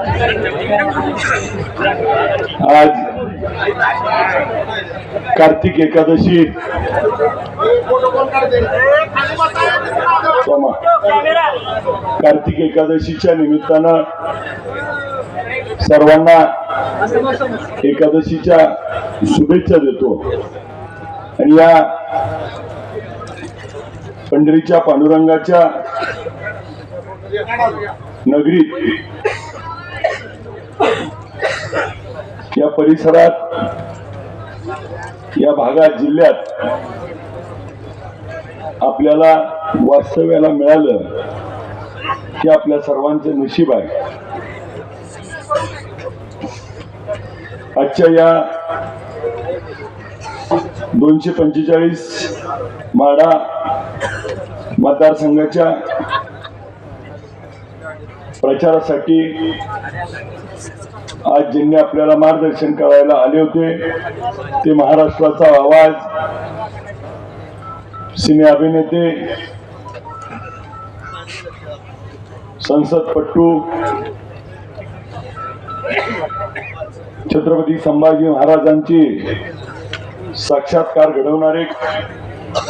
आज कार्तिक एकादशी कार्तिक एकादशीच्या निमित्तानं सर्वांना एकादशीच्या शुभेच्छा देतो. आणि या पंढरीच्या पांडुरंगाच्या नगरीत या परिसरात या भागात जिल्ह्यात आपल्याला वास्तव्याला मिळालं हे आपल्या सर्वांचे नशीब आहे. आजच्या या दोनशे पंचेचाळीस माडा मतदारसंघाच्या प्रचारासाठी आज ज्यांनी आपल्याला मार्गदर्शन करायला आले होते ते महाराष्ट्राचा आवाज सिने अभिनेते संसदपट्टू छत्रपती संभाजी महाराजांची साक्षात्कार घडवणारे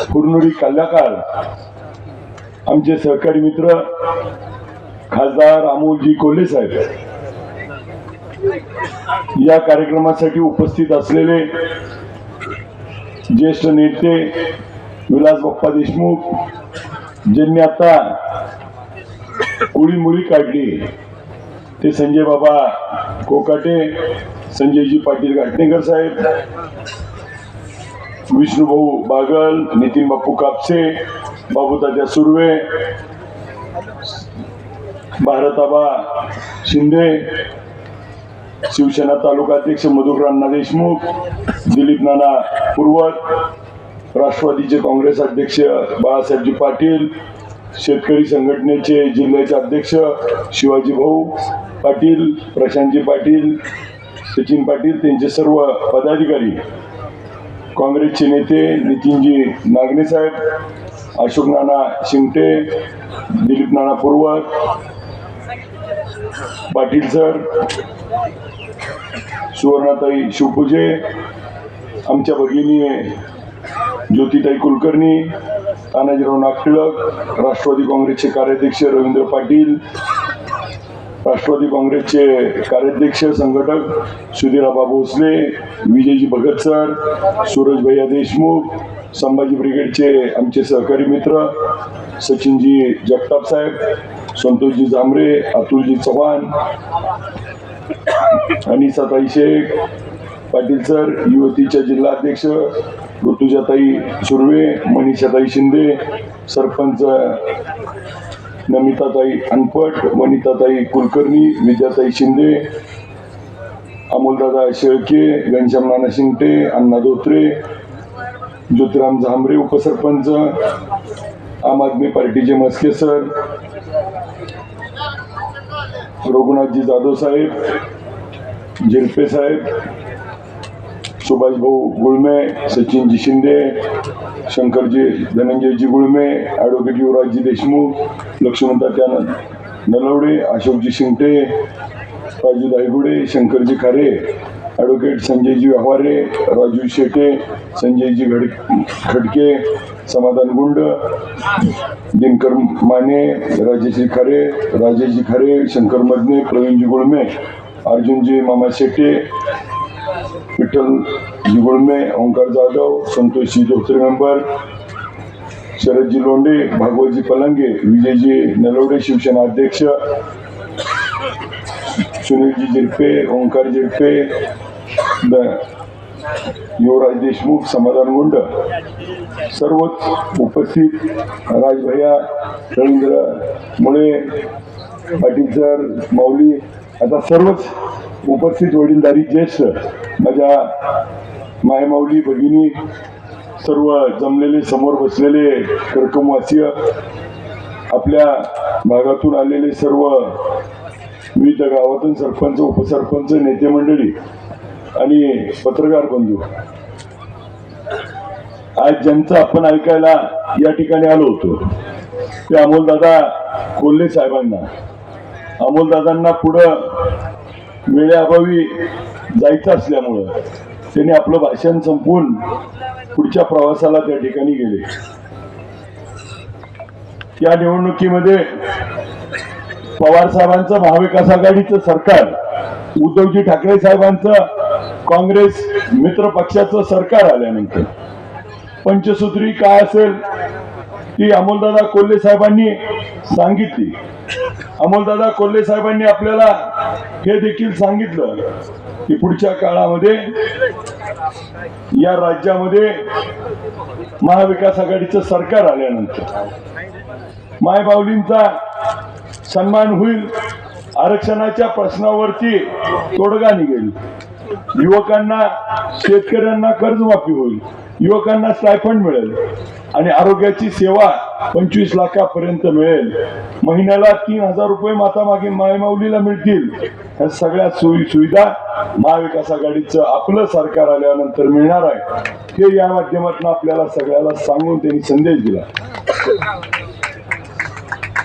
कुरनुरी कल्याकार आमचे सहकारी मित्र खासदार अमोलजी कोल्हे साहेब. या कार्यक्रमासाठी उपस्थित असलेले ज्येष्ठ नेते विलास बाप्पा देशमुख ज्यांनी आता कुळी मुळी काढली ते संजय बाबा कोकाटे संजयजी पाटील घाटणेकर साहेब विष्णुभाऊ बागल नितीन बापू कापसे बाबूतात्या सुर्वे भारताबा शिंदे शिवसेना तालुका अध्यक्ष मधुकर अण्णा देशमुख दिलीप नाना पूर्वत राष्ट्रवादीचे काँग्रेस अध्यक्ष बाळासाहेबजी पाटील शेतकरी संघटनेचे जिल्ह्याचे अध्यक्ष शिवाजी भाऊ पाटील प्रशांतजी पाटील सचिन पाटील त्यांचे सर्व पदाधिकारी. काँग्रेसचे नेते नितीनजी नागणे साहेब अशोक नाना शिंगटे दिलीप नाना पूर्वत पाटील सर सुवर्णाताई शिवपूजे आमच्या भगिनी ज्योतिताई कुलकर्णी तानाजीराव नागटिळक राष्ट्रवादी काँग्रेसचे कार्याध्यक्ष रवींद्र पाटील राष्ट्रवादी काँग्रेसचे कार्याध्यक्ष संघटक सुधीराबा भोसले विजयजी भगत सर सूरज भैया देशमुख संभाजी ब्रिगेडचे आमचे सहकारी मित्र सचिनजी जगताप साहेब संतोषजी जांभरे अतुलजी चव्हाण अनिसाताई शेख पाटील सर युवतीच्या जिल्हाध्यक्ष ऋतुजाताई सुर्वे मनीषाताई शिंदे सरपंच नमिताताई अनपट वनिताताई कुलकर्णी विद्याताई शिंदे अमोलदादा शेळके घनश्याम नाना शिंगटे अण्णा धोत्रे ज्योतिराम झांबरे उपसरपंच आम आदमी पार्टीचे मस्के सर रघुनाथजी जाधव साहेब झिरपे साहेब सुभाष भाऊ गुळमे सचिनजी शिंदे शंकरजी धनंजयजी गुळमे ॲडव्होकेट युवराजजी देशमुख लक्ष्मणतात्या नलवडे अशोकजी शिंगटे राजू दायगुडे शंकरजी खारे ॲडव्होकेट संजयजी व्यवहारे राजू शेटे संजयजी घड खडके समाधान गुंड दिनकर माने राजेशजी खरे राजेशजी खरे शंकर मदने प्रवीणजी गुळमे अर्जुनजी मामा शेटे विठ्ठल गुळमे ओंकार जाधव संतोषजी धोत्रे मेंबर शरदजी लोंडे भागवतजी पलंगे विजयजी नलवडे शिवसेना अध्यक्ष सुनीलजी जिरपे ओंकार जिरपे द- युवराज देशमुख समाधान गुंड. सर्वच उपस्थित राजभैया रवींद्र मुळे पाटील सर माऊली आता सर्वच उपस्थित वडीलधारी ज्येष्ठ माझ्या मायमाऊली भगिनी सर्व जमलेले समोर बसलेले कर्कमवासीय आपल्या भागातून आलेले सर्व विविध गावातून सरपंच उपसरपंच नेते मंडळी आणि पत्रकार बंधू आज ज्यांचं आपण ऐकायला या ठिकाणी आलो होतो ते अमोलदादा कोल्हे साहेबांना अमोलदादांना पुढं वेळेअभावी जायचं असल्यामुळं त्यांनी आपलं भाषण संपवून पुढच्या प्रवासाला त्या ठिकाणी गेले. या निवडणुकीमध्ये पवार साहेबांचं महाविकास आघाडीचं सरकार उद्धवजी ठाकरे साहेबांचं काँग्रेस मित्र पक्षाचं सरकार आल्यानंतर. पंचसूत्री काय असेल ती अमोलदादा कोल्हे साहेबांनी सांगितली. अमोलदादा कोल्हे साहेबांनी आपल्याला हे देखील सांगितलं की पुढच्या काळामध्ये या राज्यामध्ये महाविकास आघाडीचं सरकार आल्यानंतर मायबावलींचा सन्मान होईल आरक्षणाच्या प्रश्नावरती तोडगा निघेल. युवकांना शेतकऱ्यांना कर्जमाफी होईल. युवकांना स्टायफंड मिळेल. आणि आरोग्याची सेवा पंचवीस लाखापर्यंत मिळेल. महिन्याला तीन हजार रुपये माता मागे मायमाऊलीला मिळतील. ह्या सगळ्या सोयी सुविधा महाविकास आघाडीचं आपलं सरकार आल्यानंतर मिळणार आहे. हे या माध्यमातून आपल्याला सगळ्याला सांगून त्यांनी संदेश दिला.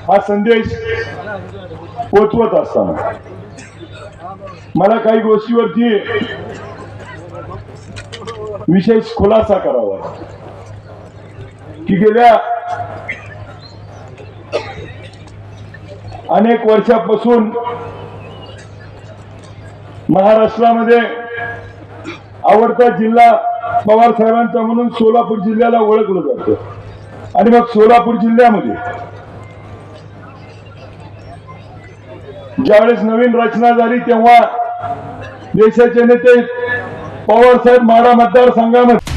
हा संदेश पोचवत असताना मला काही गोष्टीवरती विशेष खुलासा करावा. की गेल्या अनेक वर्षापासून महाराष्ट्रामध्ये आवडता जिल्हा पवार साहेबांचा म्हणून सोलापूर जिल्ह्याला ओळखलं जातं. आणि मग सोलापूर जिल्ह्यामध्ये ज्यावेळेस नवीन रचना झाली तेव्हा देशाचे नेते पवार साहेब माडा मतदारसंघामध्ये.